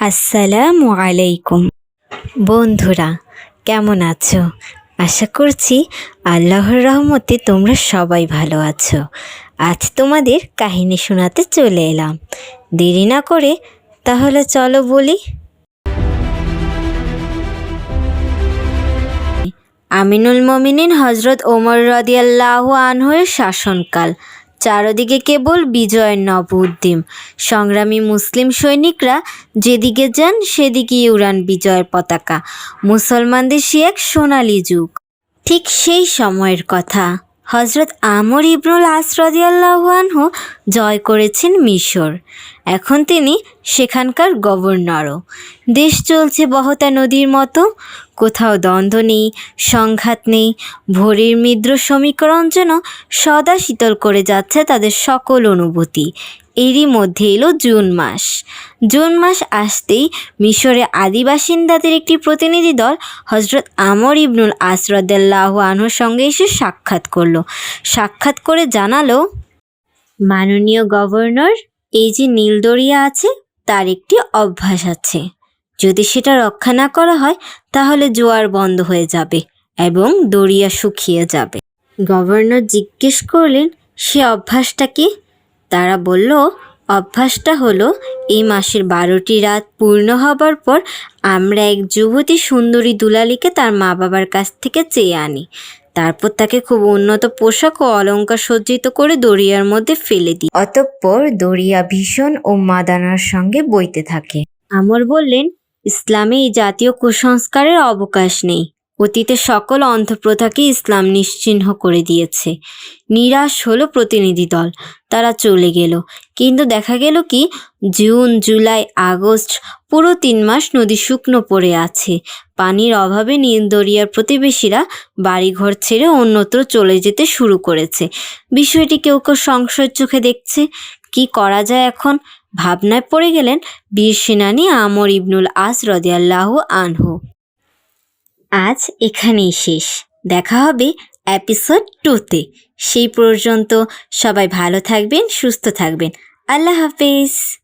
আসসালামু আলাইকুম। বন্ধুরা, কেমন আছো? আশা করছি আল্লাহর রহমতে তোমরা সবাই ভালো আছো। আজ তোমাদের কাহিনী শোনাতে চলে এলাম। দেরি না করে তাহলে চলো বলি। আমিনুল মমিনিন হজরত ওমর রদিয়াল্লাহ আনহুয়ের শাসনকাল। চারদিকে কেবল বিজয়ের নব উদ্দিম সংগ্রামী মুসলিম সৈনিকরা যেদিকে যান, সেদিকেই উড়ান বিজয়ের পতাকা। মুসলমানদের সে এক সোনালি যুগ। ঠিক সেই সময়ের কথা। হজরত আমর ইবনুল আসরদিয়াল্লাহু আনহু জয় করেছেন মিশর। এখন তিনি সেখানকার গভর্নরও। দেশ চলছে বহতা নদীর মতো। কোথাও দ্বন্দ্ব নেই, সংঘাত নেই, ভোরের মিদ্র সমীকরণ যেন সদা শীতল করে যাচ্ছে তাদের সকল অনুভূতি। এরই মধ্যে এলো জুন মাস। জুন মাস আসতেই মিশরে আদি বাসিন্দাদের একটি প্রতিনিধি দল হজরত আমর ইবনুল আসরদাল্লাহ আনহুর সঙ্গে এসে সাক্ষাৎ করল। সাক্ষাৎ করে জানালো, মাননীয় গভর্নর, এই যে নীলদরিয়া আছে, তার একটি অভ্যাস আছে। যদি সেটা রক্ষা না করা হয়, তাহলে জোয়ার বন্ধ হয়ে যাবে এবং দরিয়া শুকিয়ে যাবে। গভর্নর জিজ্ঞেস করলেন, সে অভ্যাসটা কি? তারা বলল, অভ্যাসটা হলো, এই মাসের বারোটি রাত পূর্ণ হবার পর আমরা এক যুবতী সুন্দরী দুলালিকে তার মা বাবার কাছ থেকে চেয়ে আনি। তারপর তাকে খুব উন্নত পোশাক ও অলঙ্কার সজ্জিত করে দরিয়ার মধ্যে ফেলে দিই। অতঃপর দরিয়া ভীষণ ও মাদানার সঙ্গে বইতে থাকে। আমর বললেন, ইসলামে এই জাতীয় কুসংস্কারের অবকাশ নেই। অতীতে সকল অন্ধপ্রথাকে ইসলাম নিশ্চিহ্ন করে দিয়েছে। নিরাশ হলো প্রতিনিধি দল। তারা চলে গেল। কিন্তু দেখা গেল কি? জুন, জুলাই, আগস্ট পুরো তিন মাস নদী শুকনো পড়ে আছে। পানির অভাবে নীলদরিয়ার প্রতিবেশীরা বাড়িঘর ছেড়ে অন্যত্র চলে যেতে শুরু করেছে। বিষয়টি কেউ কেউ সংশয়ের চোখে দেখছে। কি করা যায় এখন? ভাবনায় পড়ে গেলেন বীর সেনানী আমর ইবনুল আস রদিয়াল্লাহ আনহু। আজ এখানেই শেষ। দেখা হবে এপিসোড টুতে সেই পর্যন্ত সবাই ভালো থাকবেন, সুস্থ থাকবেন। আল্লাহ হাফেজ।